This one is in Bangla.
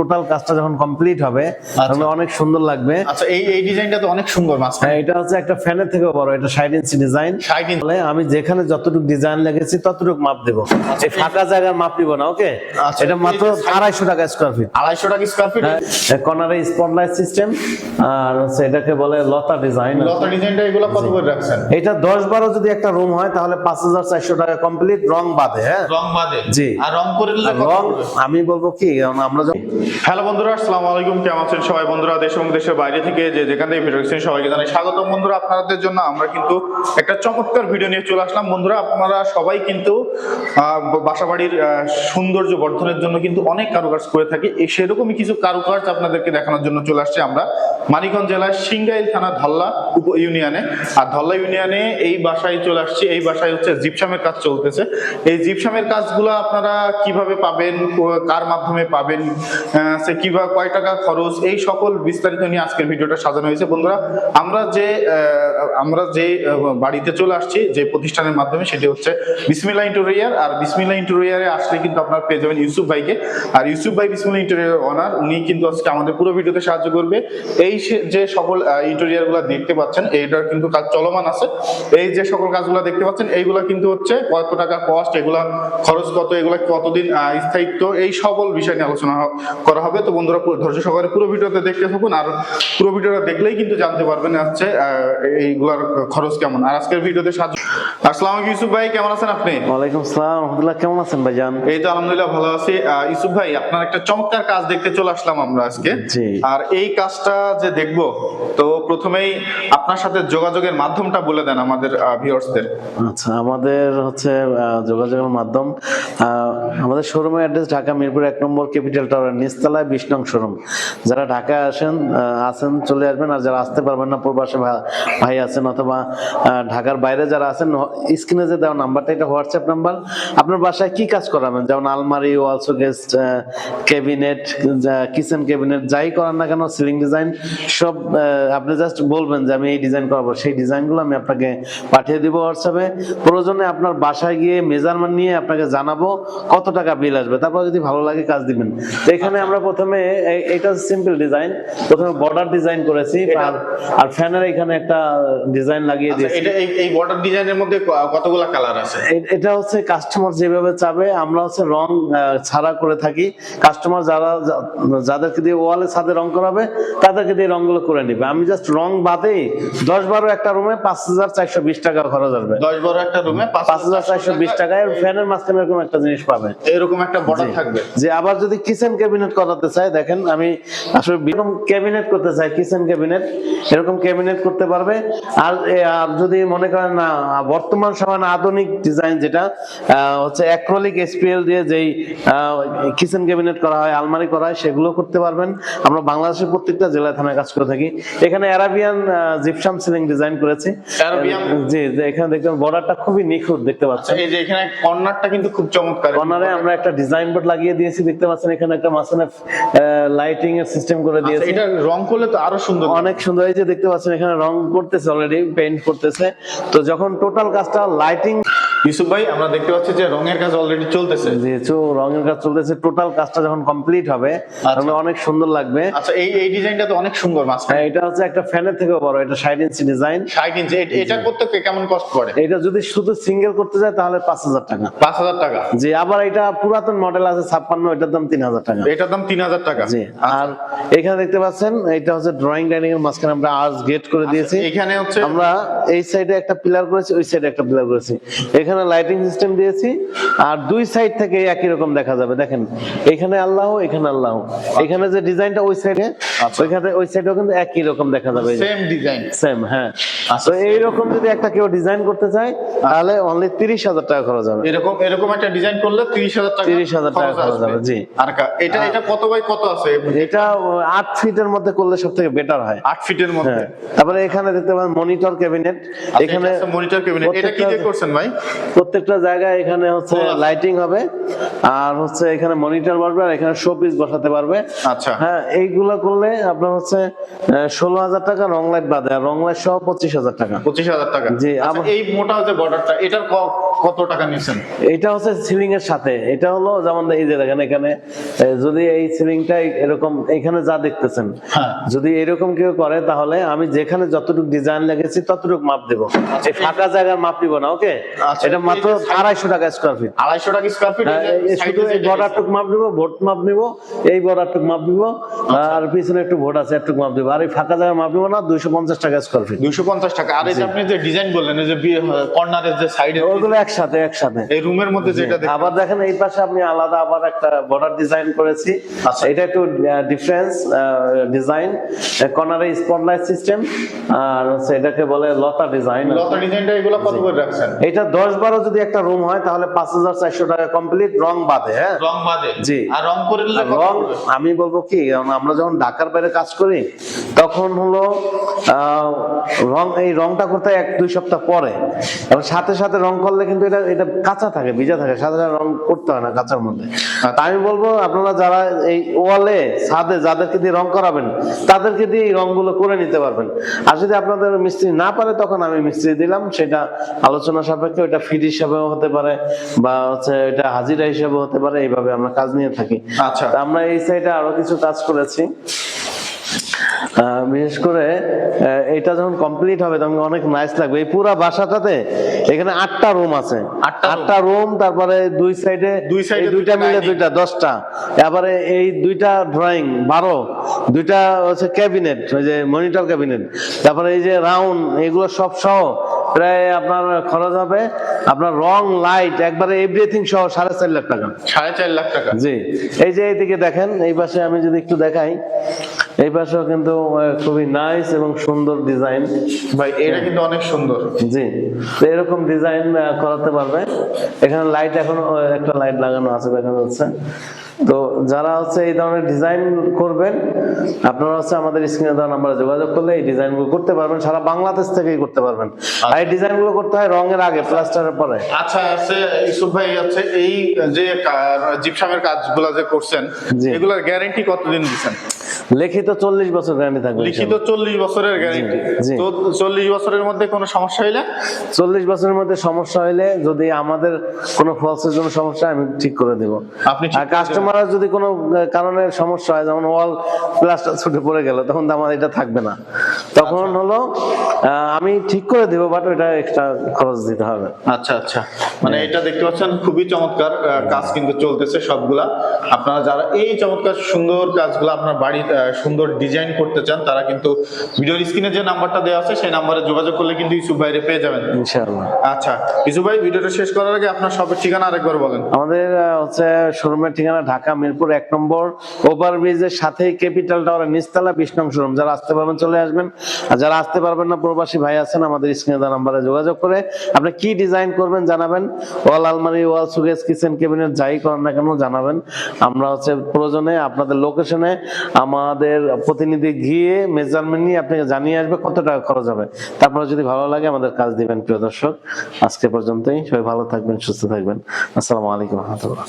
টোটাল কাজটা যখন কমপ্লিট হবে তখন অনেক সুন্দর লাগবে। আচ্ছা এই এই ডিজাইনটা তো অনেক সুন্দর হ্যাঁ এটা হচ্ছে একটা ফ্যানের থেকেও বড় এটা ষাট ইঞ্চি ডিজাইন। 60 ইঞ্চি। আমি যেখানে যতটুকু ডিজাইন লেগেছি ততটুকু মাপ দেবো। এই ফাঁকা জায়গার মাপ দিব না ওকে? আচ্ছা, এটা মাত্র এই যে side- আড়াইশো টাকা স্কোয়ার ফিট আড়াইশো টাকা স্কোয়ার ফিট কর্নারে স্পটলাইট সিস্টেম আর হচ্ছে এটাকে বলে লতা ডিজাইন লতা ডিজাইনটা এগুলো কত করে রাখছেন? এটা দশ বারো যদি একটা রুম হয় তাহলে পাঁচ হাজার চারশো টাকা কমপ্লিট রং বাদে হ্যাঁ? রং বাদে। জি। আর রং করে রং আমি বলব কি আমরা যখন হ্যালো বন্ধুরা, আসসালামু আলাইকুম। কেমন আছেন সবাই? বন্ধুরা, দেশ এবং দেশের বাইরে থেকে যে যেখান থেকে ভিডিও দেখছেন, সবাইকে জানাই স্বাগতম। বন্ধুরা, আপনাদের জন্য আমরা কিন্তু একটা চমৎকার ভিডিও নিয়ে চলে আসলাম। বন্ধুরা, আপনারা সবাই কিন্তু বাসাবাড়ির সৌন্দর্য বর্ধনের জন্য কিন্তু অনেক কারুকাজ করে থাকি। সেরকমই কিছু কারুকাজ আপনাদেরকে দেখানোর জন্য চলে আসছে আমরা। মানিকগঞ্জ জেলার সিংগাইল থানা ধল্লা উপ ইউনিয়নে। আর ধল্লা ইউনিয়নে এই বাসায় চলে আসছি। এই বাসায় হচ্ছে জিপসামের কাজ চলতেছে। এই জিপসামের কাজগুলো আপনারা কীভাবে পাবেন কার মাধ্যমে পাবেন সে কীভাবে কয় টাকা খরচ, এই সকল বিস্তারিত নিয়ে আজকের ভিডিওটা সাজানো হয়েছে। বন্ধুরা, আমরা যে আমরা যে বাড়িতে চলে আসছি, যে প্রতিষ্ঠানের মাধ্যমে, সেটি হচ্ছে বিসমিল্লা ইন্টোরিয়ার। আর বিসমিল্লা ইন্টোরিয়ারে আসলে কিন্তু আপনার পেয়ে যাবেন ইউসুফ ভাইকে। আর ইউসুফ ভাই বিসমিল্লা ইন্টোরিয়ার অনার উনি কিন্তু আজকে আমাদের পুরো ভিডিওতে সাহায্য করবে। এই যে সকল ইন্টেরিয়ারগুলা দেখতে পাচ্ছেন, এইটার কিন্তু কাজ চলমান আছে। এই যে সকল কাজগুলো দেখতে পাচ্ছেন, এইগুলা কিন্তু হচ্ছে কত টাকা কস্ট এগুলা খরচ কত, এগুলা কতদিন স্থায়িত্ব, এই সকল বিষয় নিয়ে আলোচনা করা হবে। তো বন্ধুরা ধৈর্য সহকারে পুরো ভিডিওতে দেখতে থাকুন আর পুরো ভিডিওটা দেখলেই কিন্তু জানতে পারবেন হচ্ছে এইগুলার খরচ কেমন। আর আজকের ভিডিওতে সাহায্য আসসালামু আলাইকুম ইউসুফ ভাই কেমন আছেন আপনি? ওয়ালাইকুম আসসালাম আলহামদুলিল্লাহ কেমন আছেন ভাইজান? এই তো আলহামদুলিল্লাহ ভালো আছি। ইউসুফ ভাই আপনার একটা চমৎকার কাজ দেখতে চলে আসলাম আমরা আজকে। জি। আর এই কাজটা যে দেখব তো প্রথমেই আপনার সাথে যোগাযোগের মাধ্যমটা বলে দেন আমাদের ভিউয়ার্সদের আচ্ছা আমাদের হচ্ছে যোগাযোগের মাধ্যম আমাদের শোরুমের অ্যাড্রেস ঢাকা মিরপুর এক নম্বর ক্যাপিটাল টাওয়ার নিচতলায় বিশ নং শোরুম যারা ঢাকায় আসেন আসেন, চলে আসবেন, আর যারা আসতে পারবেন না, প্রবাসে ভাই আছেন অথবা ঢাকার বাইরে যারা আছেন স্ক্রিনে যে দেওয়া নাম্বারটা এটা হোয়াটসঅ্যাপ নাম্বার আপনার বাসায় কি কাজ করাবেন? যেমন আলমারি wall showcase cabinet kitchen cabinet যাই করান না কেন সিলিং ডিজাইন সব আপনি জাস্ট বলবেন যে আমি এই ডিজাইন করাবো। সেই ডিজাইনগুলো আমি আপনাকে পাঠিয়ে দিব হোয়াটসঅ্যাপে প্রয়োজনে আপনার বাসায় গিয়ে মেজারমেন্ট নিয়ে আপনাকে জানাব কত টাকা বিল আসবে। তারপর যদি ভালো লাগে কাজ দিবেন। তো এখানে আমরা প্রথমে এটা সিম্পল ডিজাইন প্রথমে বর্ডার ডিজাইন করেছি আর আর ফ্যানের এখানে একটা ডিজাইন লাগিয়ে দিয়েছি। এটা এই বর্ডার ডিজাইনের মধ্যে কতগুলা কালার আছে? এটা হচ্ছে কাস্টমার যেভাবে চাবে আমরা হচ্ছে রং ছাড়া করে থাকি। কাস্টমার যারা যাদেরকে দিয়ে ওয়ালে ছাদে রং করাবে তাদেরকে দিয়ে রংগুলো করে নিবে। আমি জাস্ট রং বাদেই দশ বারো একটা রুমে পাঁচ হাজার চারশো বিশ টাকা খরচ আসবে। দশ বারো একটা রুমে পাঁচ হাজার চারশো বিশ টাকায় ফ্যানের মাঝখানে এরকম একটা জিনিস পাবে এরকম একটা বর্ডার থাকবে। যে আবার যদি কিচেন ক্যাবিনেট করাতে চাই দেখেন আমি আসলে এরকম ক্যাবিনেট করতে চাই কিচেন ক্যাবিনেট এরকম ক্যাবিনেট করতে পারবে। আর আর যদি মনে করেন না বর্তমান সময় আধুনিক ডিজাইন যেটা আহ, হচ্ছে অ্যাক্রোলিক এসপিএল দিয়ে যেই কিচেন ক্যাবিনেট করা হয় আলমারি করা হয় সেগুলো করতে পারবেন। আমরা বাংলাদেশের প্রত্যেকটা জেলায় থানায় কাজ করে থাকি। এখানে অ্যারাবিয়ান জিপসাম সিলিং ডিজাইন করেছি। জি এখানে দেখবেন বর্ডারটা খুবই নিখুঁত দেখতে পাচ্ছেন। এই যে এখানে কর্নারটা কিন্তু খুব চমৎকার। কর্নারে আমরা একটা ডিজাইন বোর্ড লাগিয়ে দিয়েছি দেখতে পাচ্ছেন এখানে একটা মাঝখানে লাইটিং এর সিস্টেম করে আচ্ছা, দিয়েছি। এটা রং করলে তো আরও সুন্দর অনেক সুন্দর এই যে দেখতে পাচ্ছেন এখানে রং করতেছে অলরেডি পেইন্ট করতেছে। তো যখন টোটাল কাজটা লাইটিং ইউসুফ ভাই আমরা দেখতে পাচ্ছি যে রঙের কাজ অলরেডি চলতেছে। যেহেতু রঙের কাজ চলতেছে টোটাল কাজটা যখন কমপ্লিট হবে তখন অনেক সুন্দর লাগবে। আচ্ছা এই এই ডিজাইনটা তো অনেক সুন্দর মাঝখানে। হ্যাঁ, এটা হচ্ছে একটা ফ্যানের থেকেও বড় এটা ষাট ইঞ্চি ডিজাইন ষাট ইঞ্চি এটা করতে কেমন কষ্ট পড়ে? এটা যদি শুধু সিঙ্গেল করতে যায় তাহলে পাঁচ হাজার টাকা। পাঁচ হাজার টাকা। জি আবার এটা পুরাতন মডেল আছে ছাপ্পান্ন এটার দাম তিন হাজার টাকা। এটার দাম তিন হাজার টাকা। জি আর এখানে দেখতে পাচ্ছেন এটা হচ্ছে ড্রয়িং ডাইনিং এর মাঝখানে আমরা আর্চ গেট করে দিয়েছি। এখানে হচ্ছে আমরা এই সাইডে একটা পিলার করেছি ওই সাইডে একটা পিলার করেছি। এখানে লাইটিং সিস্টেম দিয়েছি আর দুই সাইড থেকে একই রকম দেখা যাবে। দেখেন এখানে আল্লাহ এখানে আল্লাহ। এখানে যে ডিজাইনটা ওই সাইডে ওইখানে ওই সাইডেও কিন্তু একই রকম দেখা যাবে। সেম ডিজাইন সেম হ্যাঁ। তো এইরকম যদি একটা কেউ ডিজাইন করতে চায় তাহলে অনলি তিরিশ হাজার টাকা খরচ হবে। এরকম এরকম একটা ডিজাইন করলে তিরিশ হাজার টাকা 30,000 টাকা খরচ হবে, জি। আর এটা এটা কত বাই কত আছে? এটা আট ফিটের মধ্যে করলে সব থেকে বেটার হয়। আট ফিটের মধ্যে? হ্যাঁ। তারপরে এখানে দেখতে পাবেন মনিটর ক্যাবিনেট এখানে মনিটর কেবিনেট এটা কি দিয়ে করছেন ভাই? প্রত্যেকটা জায়গায় এখানে হচ্ছে লাইটিং হবে। আর হচ্ছে এখানে মনিটর বসবে আর এখানে শো পিস বসাতে পারবে। আচ্ছা। হ্যাঁ এইগুলো করলে আপনার হচ্ছে ষোলো হাজার টাকা রং লাইট বাদে আর রং লাইট সহ পঁচিশ হাজার টাকা। পঁচিশ হাজার টাকা। জি, আচ্ছা, এই মোটা হচ্ছে বর্ডারটা এটার কত টাকা নিয়েছেন? এটা হচ্ছে সিলিং এর সাথে। এটা হলো যেমন এই যে দেখেন এখানে যদি এই সিলিংটা এরকম এখানে যা দেখতেছেন হ্যাঁ। যদি এরকম কেউ করে তাহলে আমি যেখানে যতটুকু ডিজাইন লেগেছি ততটুকু মাপ দেবো। এই ফাঁকা জায়গার মাপ দিব না ওকে আচ্ছা, এটা মাত্র আড়াইশো টাকা স্কোয়ার ফিট আড়াইশো টাকা স্কোয়ার ফিট হ্যাঁ, শুধু এই বর্ডারটুক মাপ নিব ভোট মাপ নিব এই বর্ডারটুক মাপ দিব আর পিছনে একটু ভোট আছে একটু মাপ দিব আর এই ফাঁকা জায়গা মাপ নিব না দুইশো পঞ্চাশ টাকা স্কোয়ার ফিট দুইশো পঞ্চাশ টাকা। আর এই যে আপনি যে ডিজাইন বললেন যে কর্নারের যে সাইডে ওগুলো একসাথে একসাথে। এই রুমের মধ্যে যেটা আবার দেখেন এই পাশে আপনি আলাদা আবার একটা বর্ডার ডিজাইন করেছি। আচ্ছা। এটা একটু ডিফারেন্স ডিজাইন কর্নারে স্পটলাইট সিস্টেম আর হচ্ছে এটাকে বলে লতা ডিজাইন লতা ডিজাইনটা এগুলো কত করে রাখছেন? এটা দশ বারো যদি একটা রুম হয় তাহলে পাঁচ হাজার চারশো টাকা কমপ্লিট রং বাদে হ্যাঁ? রং বাদে। জি। আর রং করে কত রং আমি বলব কি আমরা যখন ঢাকার বাইরে কাজ করি তখন হলো রং এই রংটা করতে এক দুই সপ্তাহ পরে। এবং সাথে সাথে রং করলে কিন্তু এটা এটা কাঁচা থাকে ভিজা থাকে। সাথে সাথে রং করতে হয় না কাঁচার মধ্যে। তা আমি বলব আপনারা যারা এই ওয়ালে ছাদে যাদেরকে দিয়ে রং করাবেন তাদেরকে দিয়ে এই রংগুলো করে নিতে পারবেন। আর যদি আপনাদের মিস্ত্রি না পারে তখন আমি মিস্ত্রি দিলাম। সেটা আলোচনা সাপেক্ষে ওটা ফিড হিসাবেও হতে পারে বা হচ্ছে এটা হাজিরা হিসাবেও হতে পারে। এইভাবে আমরা কাজ নিয়ে থাকি। আচ্ছা। আমরা এই সাইডে আরও কিছু কাজ করেছি। বিশেষ করে এটা যখন কমপ্লিট হবে তখন অনেক নাইস লাগবে। এই পুরা বাসাটাতে এখানে আটটা রুম আছে। আটটা রুম তারপরে দুই সাইডে দুই দুইটা দুইটা মিলে দুইটা দশটা। তারপরে এই দুইটা ড্রয়িং বারো। দুইটা হচ্ছে ক্যাবিনেট ওই যে মনিটর ক্যাবিনেট তারপরে এই যে রাউন্ড এগুলো সব সহ প্রায় আপনার খরচ হবে আপনার রং লাইট একবারে এভরিথিং সহ সাড়ে চার লাখ টাকা। সাড়ে চার লাখ টাকা। জি। এই যে এইদিকে দেখেন এই পাশে আমি যদি একটু দেখাই এই পাশেও কিন্তু খুবই নাইস এবং সুন্দর ডিজাইন ভাই এটা কিন্তু অনেক সুন্দর। জি। তো এরকম ডিজাইন করাতে পারবে। এখানে লাইট এখন একটা লাইট লাগানো আছে দেখা যাচ্ছে তো যারা হচ্ছে এই ধরনের ডিজাইন করবেন আপনারা হচ্ছে আমাদের স্ক্রিনে দেওয়া নাম্বারে যোগাযোগ করলে এই ডিজাইনগুলো করতে পারবেন সারা বাংলাদেশ থেকেই করতে পারবেন। আর এই ডিজাইনগুলো করতে হয় রঙের আগে প্লাস্টারের পরে। আচ্ছা আছে ইউসুফ ভাই আছে এই যে জিপসামের কাজগুলো যে করছেন। এগুলোর গ্যারান্টি কতদিন দিচ্ছেন? লিখিত চল্লিশ বছর গ্যারান্টি থাকবে লিখিত চল্লিশ বছরের গ্যারান্টি। তো চল্লিশ বছরের মধ্যে কোনো সমস্যা হইলে? চল্লিশ বছরের মধ্যে সমস্যা হইলে যদি আমাদের কোনো ফলসের জন্য সমস্যা আমি ঠিক করে দেব। আপনি আর করে কাস্টমারের যদি কোনো কারণে সমস্যা হয় যেমন ওয়াল প্লাস্টার ছুটে পড়ে গেল তখন তো আমার এটা থাকবে না। তখন হলো আমি ঠিক করে দেবো বাট ওটা এক্সট্রা খরচ দিতে হবে। আচ্ছা আচ্ছা। মানে এটা দেখতে পাচ্ছেন খুবই চমৎকার কাজ কিন্তু চলতেছে সবগুলা। আপনারা যারা এই চমৎকার সুন্দর কাজগুলো আপনার বাড়ির সুন্দর ডিজাইন করতে চান তারা কিন্তু ভিডিওর স্ক্রিনে যে নাম্বারটা দেওয়া আছে সেই নাম্বারে যোগাযোগ করলে কিন্তু ইউসুফ ভাইরে পেয়ে যাবেন। ইনশাআল্লাহ। আচ্ছা ইউসুফ ভাই ভিডিওটা শেষ করার আগে আপনার সবের ঠিকানা আরেকবার বলেন। আমাদের হচ্ছে শোরুমের ঠিকানা ঢাকা মিরপুর এক নম্বর ওভার ব্রিজের সাথেই ক্যাপিটাল টাওয়ারের নিচতলা বিশ নং শোরুম। যারা আসতে পারবেন চলে আসবেন। আর যারা আসতে পারবেন না, প্রবাসী ভাই আছেন, আমাদের স্ক্রিনে দেওয়া নাম্বারে যোগাযোগ করে আপনি কি ডিজাইন করবেন জানাবেন। ওয়াল আলমারি, ওয়াল সুগেজ কিচেন ক্যাবিনেট যাই করেন না কেন জানাবেন। আমরা হচ্ছে প্রয়োজনে আপনাদের লোকেশনে আমাদের প্রতিনিধি গিয়ে মেজারমেন্ট নিয়ে আপনাকে জানিয়ে আসবে কত টাকা খরচ হবে। তারপরে যদি ভালো লাগে আমাদের কাজ দিবেন, প্রিয় দর্শক। আজকে পর্যন্তই। সবাই ভালো থাকবেন, সুস্থ থাকবেন। আসসালামু আলাইকুম রহমতুল্লাহ।